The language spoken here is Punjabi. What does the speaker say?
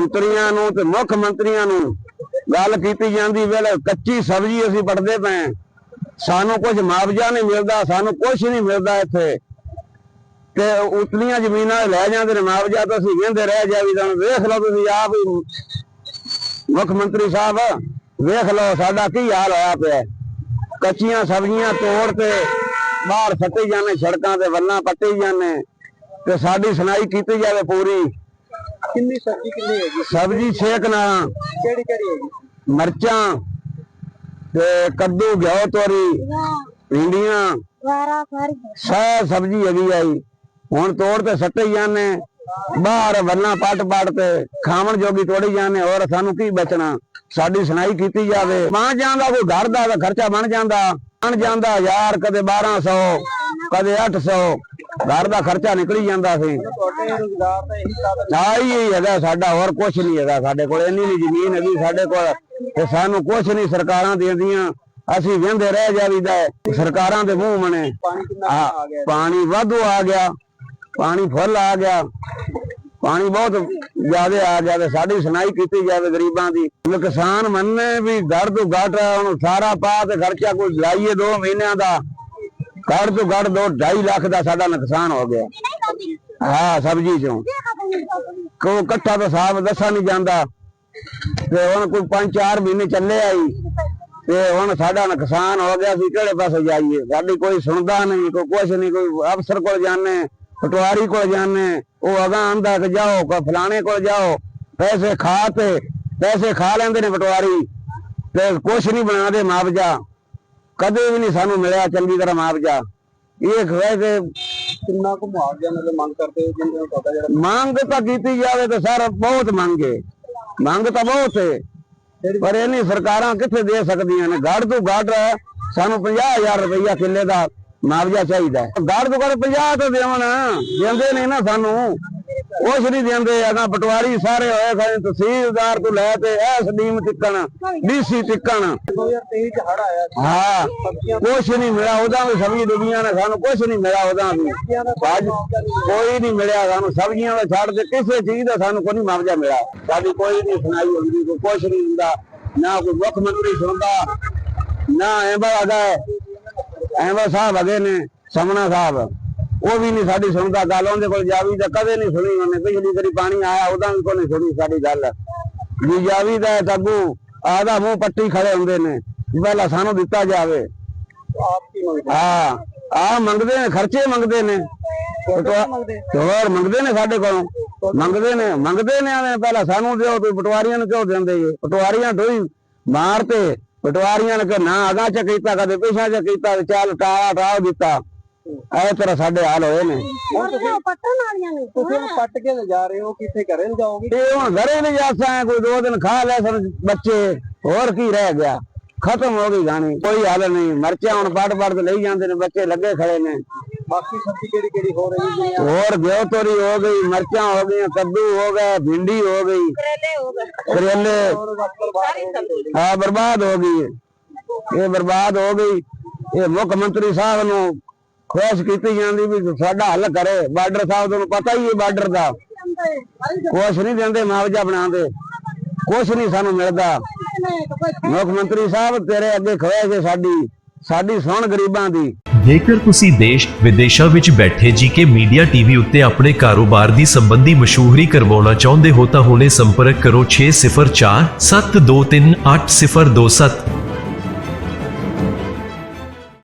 ਮੰਤਰੀਆਂ ਨੂੰ ਤੇ ਮੁੱਖ ਮੰਤਰੀਆਂ ਨੂੰ ਗੱਲ ਕੀਤੀ ਜਾਂਦੀ ਵੇਲੇ ਕੱਚੀ ਸਬਜ਼ੀ ਅਸੀਂ ਪੜਦੇ ਪਏ ਸਾਨੂੰ ਕੁਝ ਮੁਆਵਜ਼ਾ ਨਹੀਂ ਮਿਲਦਾ, ਸਾਨੂੰ ਕੁਝ ਨਹੀਂ ਮਿਲਦਾ ਇੱਥੇ। ਤੇ ਉਤਲੀਆਂ ਜ਼ਮੀਨਾਂ ਲੈ ਜਾਂਦੇ ਨੇ, ਮੁਆਵਜ਼ਾ ਤਾਂ ਅਸੀਂ ਕਹਿੰਦੇ ਰਹਿ ਜਾਵੀ ਤਾਂ ਵੇਖ ਲਓ ਤੁਸੀਂ ਆਪ ਮੁੱਖ ਮੰਤਰੀ ਸਾਹਿਬ, ਵੇਖ ਲਓ ਸਾਡਾ ਕੀ ਹਾਲ ਹੋਇਆ ਪਿਆ। ਕੱਚੀਆਂ ਸਬਜ਼ੀਆਂ ਤੋੜ ਤੇ ਬਾਹਰ ਸੱਟੀ ਜਾਂਦੇ, ਸੜਕਾਂ ਤੇ ਵੱਲਾਂ ਪੱਟੀ ਜਾਂਦੇ। ਤੇ ਸਾਡੀ ਸੁਣਾਈ ਕੀਤੀ ਜਾਵੇ ਪੂਰੀ। ਕਿੰਨੀ ਸਬਜ਼ੀ ਕਿੰਨੀ ਹੈਗੀ? ਸਬਜ਼ੀ ਛੇਕ ਨਾ। ਕਿਹੜੀ ਕਿਹੜੀ ਹੈਗੀ? ਮਰਚਾਂ ਤੇ ਕੱਦੂ ਘਿਓ ਤੋਰੀ ਭਿੰਡੀਆਂ। ਵਾਰਾ ਫਰ। ਸਭ ਸਬਜ਼ੀ ਹੈਗੀ ਆਈ ਹੁਣ ਤੋੜ ਤੇ ਸੱਟੇ ਹੀ ਜਾਂਦੇ। ਬਾਹਰ ਵੱਲਾਂ ਪੱਟ ਪੱਟ ਤੇ ਖਾਵਣ ਜੋਗੀ ਤੋੜੀ ਜਾਂਦੇ। ਹੋਰ ਸਾਨੂੰ ਕੀ ਬਚਣਾ? ਸਾਡੀ ਸੁਣਾਈ ਕੀਤੀ ਜਾਵੇ। ਬਣ ਜਾਂਦਾ ਕੋਈ ਘਰ ਦਾ ਤਾਂ ਖਰਚਾ ਬਣ ਜਾਂਦਾ। ਬਣ ਜਾਂਦਾ ਹਜ਼ਾਰ ਕਦੇ 1200 ਕਦੇ 800 ਘਰ ਦਾ ਖਰਚਾ ਨਿਕਲੀ ਜਾਂਦਾ ਸੀ। ਤੁਹਾਡੇ ਰੋਜ਼ਗਾਰ ਦਾ ਇਹੀ ਸਾਧਨ ਆਈ ਹੀ ਹੈਗਾ ਸਾਡਾ ਹੋਰ ਕੁਝ ਨਹੀਂ ਹੈਗਾ। ਸਾਡੇ ਕੋਲ ਇੰਨੀ ਨਹੀਂ ਜ਼ਮੀਨ ਹੈਗੀ ਸਾਡੇ ਕੋਲ ਤੇ ਸਾਨੂੰ ਕੁਝ ਨਹੀਂ ਸਰਕਾਰਾਂ ਦਿੰਦੀਆਂ ਅਸੀਂ ਵਹਿੰਦੇ ਰਹਿ ਜਾਵੀਦਾ ਹੈ। ਸਰਕਾਰਾਂ ਦੇ ਮੂੰਹ ਮਨੇ ਪਾਣੀ ਵਾਧੂ ਆ ਗਿਆ। ਪਾਣੀ ਫੁੱਲ ਆ ਗਿਆ। ਪਾਣੀ ਬਹੁਤ ਜ਼ਿਆਦਾ ਆ ਗਿਆ ਤੇ ਸਾਡੀ ਸੁਣਾਈ ਕੀਤੀ ਜਾਵੇ ਗਰੀਬਾਂ ਦੀ। ਕਿਸਾਨ ਮੰਨੇ ਵੀ ਘਰ ਤੋਂ ਘੱਟ ਹੁਣ ਸਾਰਾ ਪਾ ਤੇ ਖਰਚਾ ਕੋਈ ਲਾਈਏ 2 ਮਹੀਨਿਆਂ ਦਾ। ਘੱਟ ਤੋਂ ਘੱਟ 2 2.5 ਲੱਖ ਦਾ ਸਾਡਾ ਨੁਕਸਾਨ ਹੋ ਗਿਆ। ਹਾਂ ਸਬਜ਼ੀ ਚੋਂ। ਕੋ ਇਕੱਠਾ ਤਾਂ ਸਾਹਬ ਦੱਸਾ ਨਹੀਂ ਜਾਂਦਾ। ਤੇ ਹੁਣ ਕੋਈ 5-4 ਮਹੀਨੇ ਚੱਲੇ ਆਈ। ਤੇ ਹੁਣ ਸਾਡਾ ਨੁਕਸਾਨ ਹੋ ਗਿਆ ਸੀ ਕਿਹੜੇ ਪਾਸੇ ਜਾਈਏ? ਸਾਡੀ ਕੋਈ ਸੁਣਦਾ ਨਹੀਂ ਕੋਈ ਕੁਛ ਨਹੀਂ ਕੋਈ ਅਫਸਰ ਕੋਲ ਜਾਣੇ ਪਟਵਾਰੀ ਕੋਲ ਜਾਣੇ ਉਹ ਅਗਾਂ ਆਂਦਾ ਕਿ ਜਾਓ ਕੋ ਫਲਾਣੇ ਕੋਲ ਜਾਓ। ਪੈਸੇ ਖਾ ਤੇ ਪੈਸੇ ਖਾ ਲੈਂਦੇ ਨੇ ਪਟਵਾਰੀ। ਤੇ ਕੁਛ ਨਹੀਂ ਬਣਾਦੇ ਮੁਆਵਜ਼ਾ। ਕਦੇ ਵੀ ਨਹੀਂ ਸਾਨੂੰ ਮਿਲਿਆ ਚੰਗੀ ਤਰ੍ਹਾਂ ਮੁਆਵਜ਼ਾ ਇਹ ਖਵੇ ਕਿ ਕਿੰਨਾ ਕੁ ਮੁਆਵਜ਼ਾ ਮਤਲਬ ਮੰਗ ਕਰਦੇ ਹੋ ਜਿੰਨੇ ਤੁਹਾਡਾ ਜਿਹੜਾ ਮੰਗ ਤਾਂ ਕੀਤੀ ਜਾਵੇ ਤਾਂ ਸਰ, ਬਹੁਤ ਮੰਗੇ ਮੰਗ ਤਾਂ ਬਹੁਤ ਹੈ ਪਰ ਇਹ ਨਹੀਂ ਸਰਕਾਰਾਂ ਕਿੱਥੇ ਦੇ ਸਕਦੀਆਂ ਨੇ? ਗੜ ਤੋਂ ਗੜ ਸਾਨੂੰ 50000 ਰੁਪਈਆ ਕਿੱਲੇ ਦਾ ਮੁਆਵਜ਼ਾ ਚਾਹੀਦਾ ਹੈ। ਗੜ ਤੋਂ ਗੜ 50 ਤਾਂ ਦੇਵਣ। ਦਿੰਦੇ ਨਹੀਂ ਨਾ ਸਾਨੂੰ। ਕੁਛ ਨਹੀਂ ਦਿੰਦੇ ਅਗਾ ਪਟਵਾਰੀ ਸਾਰੇ ਹੋਏ ਖੜੇ ਤਹਿਸੀਲਦਾਰ ਤੋਂ ਲੈ ਤੇ ਐਸਡੀਐਮ ਤਿੱਕਣ ਡੀਸੀ ਤਿੱਕਣ। 2023 ਚ ਹੜ ਆਇਆ ਹਾਂ ਕੁਛ ਨਹੀਂ ਮਿਲਿਆ ਉਹਦਾ ਵੀ ਸਬਜ਼ੀ ਡੁੱਬੀਆਂ ਨੇ ਸਾਨੂੰ ਕੁਛ ਨਹੀਂ ਮਿਲਿਆ ਉਹਦਾ ਵੀ। ਕੋਈ ਨਹੀਂ ਮਿਲਿਆ ਸਾਨੂੰ ਸਬਜ਼ੀਆਂ ਦਾ ਛੱਡ ਦੇ ਕਿਸੇ ਚੀਜ਼ ਦਾ ਸਾਨੂੰ ਕੋਈ ਮੁਆਵਜ਼ਾ ਮਿਲਿਆ। ਸਾਡੀ ਕੋਈ ਨਹੀਂ ਸੁਣਾਈ ਹੁੰਦੀ ਕੋਈ ਕੁਛ ਨਹੀਂ ਹੁੰਦਾ ਨਾ ਕੋਈ ਮੁੱਖ ਮੰਤਰੀ ਸੁਣਦਾ ਨਾ ਐਂਬਾ ਅਗਾ ਐਂਬਾ ਸਾਹਿਬ ਅਗੇ ਨੇ ਸਮਣਾ ਸਾਹਿਬ। ਉਹ ਵੀ ਨਹੀਂ ਸਾਡੀ ਸੁਣਦਾ ਗੱਲ ਉਹਦੇ ਕੋਲ ਜਾਵੀ ਤਾਂ ਕਦੇ ਨਹੀਂ ਸੁਣੀ ਉਹਨੇ ਪਿਛਲੀ ਵਾਰੀ ਪਾਣੀ ਆਇਆ ਉਹਦਾ ਵੀ ਕੋਈ ਨਹੀਂ ਸੁਣੀ ਸਾਡੀ ਗੱਲ। ਵੀ ਜਾਵੀ ਦਾ ਤੱਗੂ ਆਦਾ ਮੂੰਹ ਪੱਟੀ ਖੜੇ ਹੁੰਦੇ ਨੇ ਪਹਿਲਾਂ ਸਾਨੂੰ ਦਿੱਤਾ ਜਾਵੇ। ਆਪ ਕੀ ਮੰਗਦੇ? ਹਾਂ ਆ ਮੰਗਦੇ ਨੇ ਖਰਚੇ ਮੰਗਦੇ ਨੇ। ਹੋਰ ਮੰਗਦੇ ਨੇ ਸਾਡੇ ਕੋਲੋਂ। ਮੰਗਦੇ ਨੇ ਮੰਗਦੇ ਨੇ ਆਵੇਂ ਪਹਿਲਾਂ ਸਾਨੂੰ ਦਿਓ ਤੇ ਪਟਵਾਰੀਆਂ ਨੂੰ ਕਿਉਂ ਦਿੰਦੇ ਜੀ? ਪਟਵਾਰੀਆਂ ਢੋਈ ਮਾਰ ਤੇ ਪਟਵਾਰੀਆਂ ਨੇ ਕਿ ਨਾ ਅਗਾ ਚ ਕੀਤਾ ਕਦੇ ਪਿਛਾ ਚ ਕੀਤਾ ਚੱਲ ਟਾਲਾ ਟਾਲ ਦਿੱਤਾ। ਐ ਤਰ੍ਹਾਂ ਸਾਡੇ ਹਾਲ ਹੋਏ ਨੇ। ਪੱਟਣ ਵਾਲੀਆਂ ਨੇ। ਤੁਸੀਂ ਉਹਨੂੰ ਪੱਟ ਕੇ ਲਿਜਾ ਰਹੇ ਹੋ ਕਿੱਥੇ ਘਰੇ ਜਾਓਗੇ? ਤੇ ਹੁਣ ਘਰੇ ਨਹੀਂ ਜਾ ਸਾਂ ਕੋਈ ਦੋ ਦਿਨ ਖਾ ਲੈ ਸਨ ਬੱਚੇ ਹੋਰ ਕੀ ਰਹਿ ਗਿਆ। ਖਤਮ ਹੋ ਗਈ ਗਾਣੀ ਕੋਈ ਹੱਲ ਨਹੀਂ। ਮਰਚਾਂ ਹੁਣ ਪੜ ਪੜ ਤੇ ਲਈ ਜਾਂਦੇ ਨੇ ਬੱਚੇ ਲੱਗੇ ਖੜੇ ਨੇ। ਬਾਕੀ ਸਬਜ਼ੀ ਕਿਹੜੀ ਕਿਹੜੀ ਹੋ ਰਹੀ ਹੈ? ਹੋਰ ਗਿਓ ਤੋਰੀ ਹੋ ਗਈ ਮਰਚਾਂ ਹੋ ਗਈਆਂ ਕੱਦੂ ਹੋ ਗਏ ਭਿੰਡੀ ਹੋ ਗਈ। ਕਰੇਲੇ ਹੋ ਗਏ। ਕਰੇਲੇ। ਹੋ ਬਰਬਾਦ ਹੋ ਗਈ। ਇਹ ਬਰਬਾਦ ਹੋ ਗਈ। ਇਹ ਮੁੱਖ ਮੰਤਰੀ ਸਾਹਿਬ ਨੂੰ ਖੁਆਇਸ਼ ਕੀਤੀ ਜਾਂਦੀ ਵੀ ਸਾਡਾ ਹੱਲ ਕਰੇ। ਬਾਰਡਰ ਸਾਹਿਬ ਨੂੰ ਪਤਾ ਹੀ ਹੈ ਬਾਰਡਰ ਦਾ। ਕੁਛ ਨਹੀਂ ਦਿੰਦੇ, ਮੁਆਵਜ਼ਾ ਬਣਾਉਂਦੇ। ਕੁਛ ਨਹੀਂ ਸਾਨੂੰ ਮਿਲਦਾ। ਮੁੱਖ ਮੰਤਰੀ ਸਾਹਿਬ, ਤੇਰੇ ਅੱਗੇ ਖੁਆਇਸ਼ ਹੈ ਸਾਡੀ। ਸਾਡੀ ਸੁਣ ਗਰੀਬਾਂ ਦੀ। ਜੇਕਰ ਤੁਸੀਂ ਦੇਸ਼ ਵਿਦੇਸ਼ਾਂ ਵਿੱਚ ਬੈਠੇ ਜੀਕੇ ਮੀਡੀਆ ਟੀਵੀ ਉੱਤੇ ਆਪਣੇ ਕਾਰੋਬਾਰ ਦੀ ਸੰਬੰਧੀ ਮਸ਼ਹੂਰੀ ਕਰਵਾਉਣਾ ਚਾਹੁੰਦੇ ਹੋ ਤਾਂ ਹੁਣੇ ਸੰਪਰਕ ਕਰੋ 604 723 8027